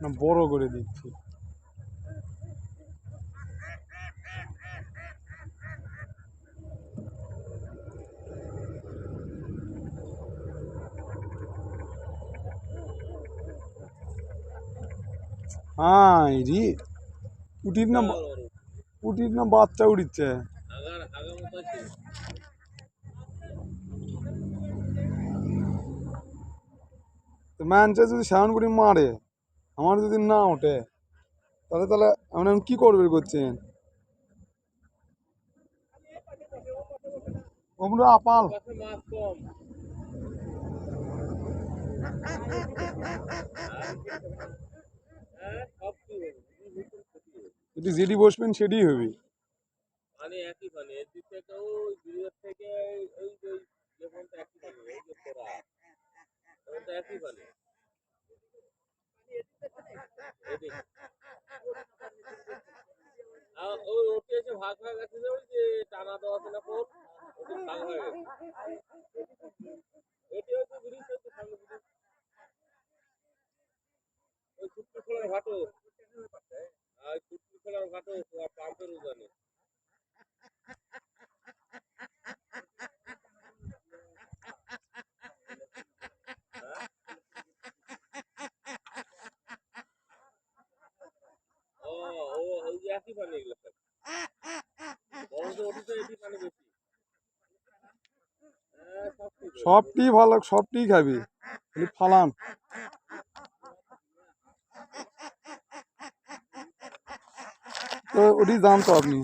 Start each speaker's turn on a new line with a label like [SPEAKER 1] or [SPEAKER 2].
[SPEAKER 1] না, বড় করে দিচ্ছি। হ্যাঁ রি। পুটির না পুটির না বাচ্চা উড়িচ্ছে? তো ম্যানচে যদি কোটি মারে। আমার যদি না ওঠে, তাহলে তাহলে আপনি এখন কী করবে করছেন আপাল। যেটি বসবেন সেটি হবে।
[SPEAKER 2] মানে দিক থেকে ভাগ হয়ে গেছে যে ওই যে টানা দেওয়া আছে না পোল ওটি ভাগ হয়ে এটি হয়তো ব্রিজ ব্রিজ ওই কুট্টি খোলার ঘাটো আর কুট্টি খোলার ঘাটো পাম্পের উজানে পানি এগুলো।
[SPEAKER 1] সবটি ভালো সবটি খাবি। ফালান। তো ওটি জানতো আপনি।